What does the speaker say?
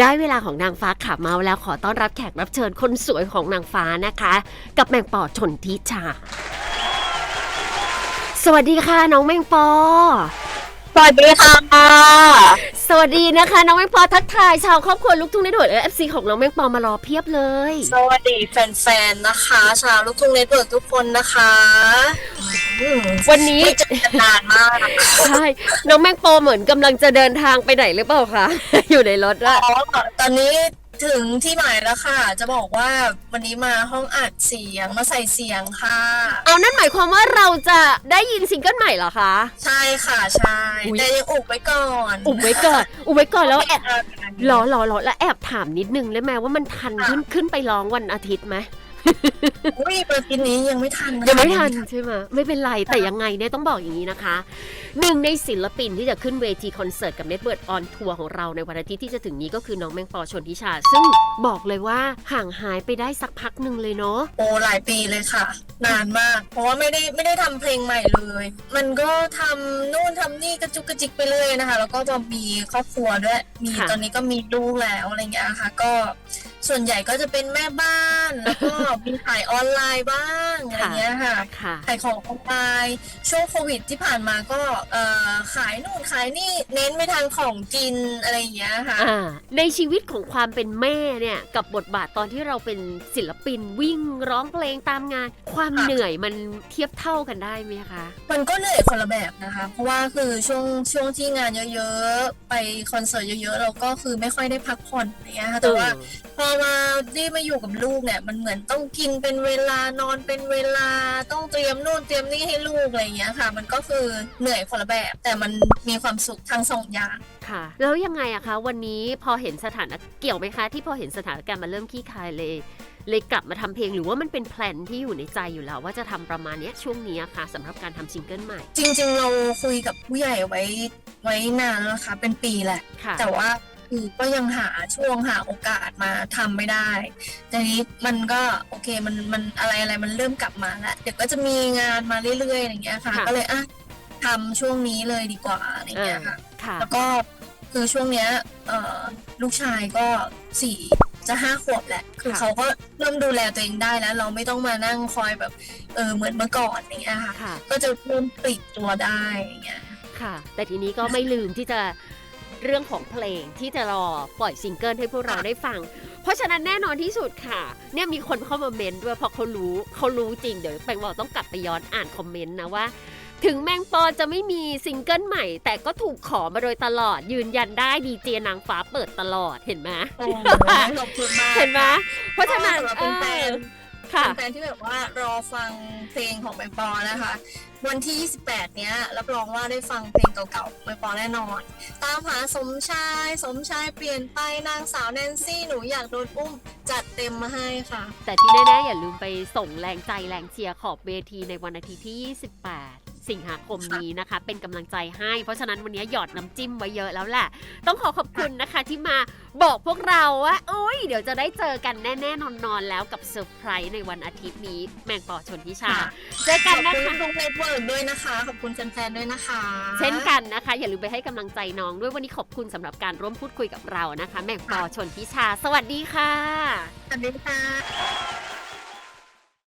ได้เวลาของนางฟ้าขาเมาแล้วขอต้อนรับแขกรับเชิญคนสวยของนางฟ้านะคะ กับแมงปอชนทิชา สวัสดีค่ะน้องแมงปอ สวัสดีค่ะ สวัสดีนะคะ น้องแมงปอทักทายชาวครอบครัวลูกทุ่งในด่วนเอฟซีของน้องแมงปอมารอเพียบเลย สวัสดีแฟนๆนะคะ ชาวลูกทุ่งเน็ตเวิร์กทุกคนนะคะอืม วันนี้ไม่เจอกันนานมากใช่น้องแมงปอเหมือนกำลังจะเดินทางไปไหนหรือเปล่าคะ อยู่ในรถอะอ๋อตอนนี้ถึงที่หมายแล้วค่ะ จะบอกว่าวันนี้มาห้องอัดเสียงมาใส่เสียงค่ะ เอานั่นหมายความว่าเราจะได้ยินซิงเกิลใหม่เหรอคะ ใช่ค่ะใช่อุ๊ยแต่ยังอุบไว้ก่อน อุบไว้ก่อน อุบไว้ก่อนแล้วแอบเออรอรอรอแล้วแอบถามนิดนึงได้ไหมว่ามันทันขึ้นขึ้นไปร้องวันอาทิตย์ไหม อุ้ยประทินนี้ยังไม่ทันนะยังไม่ทันใช่ไหมไม่เป็นไรแต่ยังไงเนี่ยต้องบอกอย่างนี้นะคะหนึ่งในศิลปินที่จะขึ้นเวทีคอนเสิร์ตกับเน็ตเวิร์ดออนทัวร์ของเราในวันอาทิตย์ที่จะถึงนี้ก็คือน้องแมงปอชนทิชา ซึ่งบอกเลยว่าห่างหายไปได้สักพักหนึ่งเลยเนาะโอ้หลายปีเลยค่ะ นานมาก เพราะว่าไม่ได้ไม่ได้ทำเพลงใหม่เลย มันก็ทำนู่นทำนี่กระจุกกระจิกไปเรื่อยนะคะ แล้วก็จะมีครอบครัวด้วย มีตอนนี้ก็มีลูกแล้วอะไรเงี้ยค่ะ ก็ ส่วนใหญ่ก็จะเป็นแม่บ้านแล้วก็มีขายออนไลน์บ้างอะไรเงี้ยค่ะค่ะขายของออนไลน์ช่วงโควิดที่ผ่านมาก็เอ่อขายนู่นขายนี่เน้นไปทางของกินอะไรอย่างเงี้ยค่ะอ่าในชีวิตของความเป็นแม่เนี่ยกับบทบาทตอนที่เราเป็นศิลปินวิ่งร้องเพลงตามงาน ความค่ะเหนื่อยมันเทียบเท่ากันได้ไหมคะมันก็เหนื่อยคนละแบบนะคะ เพราะว่าคือช่วงช่วงที่งานเยอะๆไปคอนเสิร์ตเยอะๆเราก็คือไม่ค่อยได้พักผ่อนอย่างเงี้ยค่ะแต่ว่าพอมาได้มาอยู่กับลูกเนี่ย มันเหมือนต้องกินเป็นเวลานอนเป็นเวลาต้องเตรียมนู่นเตรียมนี่ให้ลูกอะไรอย่างเงี้ยค่ะ มันก็คือเหนื่อยคนละแบบ แต่มันมีความสุขทั้งสองอย่างค่ะ แล้วยังไงอะคะ วันนี้พอเห็นสถานเกี่ยวไหมคะ ที่พอเห็นสถานการณ์มันเริ่มขี้คายเลยเลยกลับมาทำเพลงหรือว่ามันเป็นแพลนที่อยู่ในใจอยู่แล้ว ว่าจะทำประมาณเนี้ยช่วงเนี้ยค่ะสำหรับการทำซิงเกิลใหม่ จริง ๆ เราคุยกับผู้ใหญ่ไว้ไว้นานแล้วนะคะเป็นปีแหละค่ะแต่ว่า คือก็ยังหาช่วงหาโอกาสมาทำไม่ได้ทีนี้มันก็โอเคมันมันอะไรอะไรมันเริ่มกลับมาแล้วเดี๋ยวก็จะมีงานมาเรื่อยๆอย่างเงี้ยค่ะค่ะก็เลยอะทำช่วงนี้เลยดีกว่าอะไรเงี้ยค่ะค่ะแล้วก็คือช่วงเนี้ยเอ่อลูกชายก็สี่จะห้าขวบแหละ คือค่ะเขาก็เริ่มดูแลตัวเองได้แล้ว เราไม่ต้องมานั่งคอยแบบเออเหมือนเมื่อก่อนอย่างเงี้ยค่ะค่ะก็จะเริ่มปลีกตัวได้อย่างเงี้ยค่ะ แต่ทีนี้ก็ไม่ลืมที่จะ เรื่องของเพลงที่จะรอปล่อยซิงเกิลให้พวกเราได้ฟัง เพราะฉะนั้นแน่นอนที่สุดค่ะ เนี่ยมีคนเข้ามาเมนต์ด้วยเพราะเขารู้เขารู้จริงเดี๋ยวแปงบอกต้องกลับไปย้อนอ่านคอมเมนต์นะว่า ถึงแมงปอจะไม่มีซิงเกิลใหม่ แต่ก็ถูกขอมาโดยตลอด ยืนยันได้ดีเจนางฟ้าเปิดตลอดเห็นไหมโอ้โหขอบคุณมากเห็นไหมเพราะฉะนั้นสำหรับเป็นแฟนเออ ค่ะเป็นแฟนที่แบบว่ารอฟังเพลงของแมงปอนะคะ วันที่ 28 เนี้ยรับรองว่าได้ฟังเพลงเก่าๆของแมงปอแน่นอน ตามหาสมชาย สมชายเปลี่ยนไปนางสาวแนนซี่หนูอยากโดนอุ้มจัดเต็มมาให้ค่ะ แต่ที่แน่ๆอย่าลืมไปส่งแรงใจแรงเชียร์ขอบเวทีในวันอาทิตย์ที่ 28 สิงหาคมนี้นะคะ เป็นกำลังใจให้ เพราะฉะนั้นวันนี้หยอดน้ำจิ้มไว้เยอะแล้วแหละ ต้องขอขอบคุณนะคะที่มาบอกพวกเราว่าโอ้ยเดี๋ยวจะได้เจอกันแน่ ๆ นอน ๆ แล้วกับเซอร์ไพรส์ในวันอาทิตย์นี้ แมงปอชนทิชาค่ะเจอขกันอบนะคุณคะทุกเน็ตเวิร์กด้วยนะคะ ขอบคุณแฟนๆด้วยนะคะ เช่นกันนะคะ อย่าลืมไปให้กำลังใจน้องด้วยวันนี้ขอบคุณสำหรับการร่วมพูดคุยกับเรานะคะ แมงปอชนทิชา สวัสดีค่ะสวัสดีค่ะ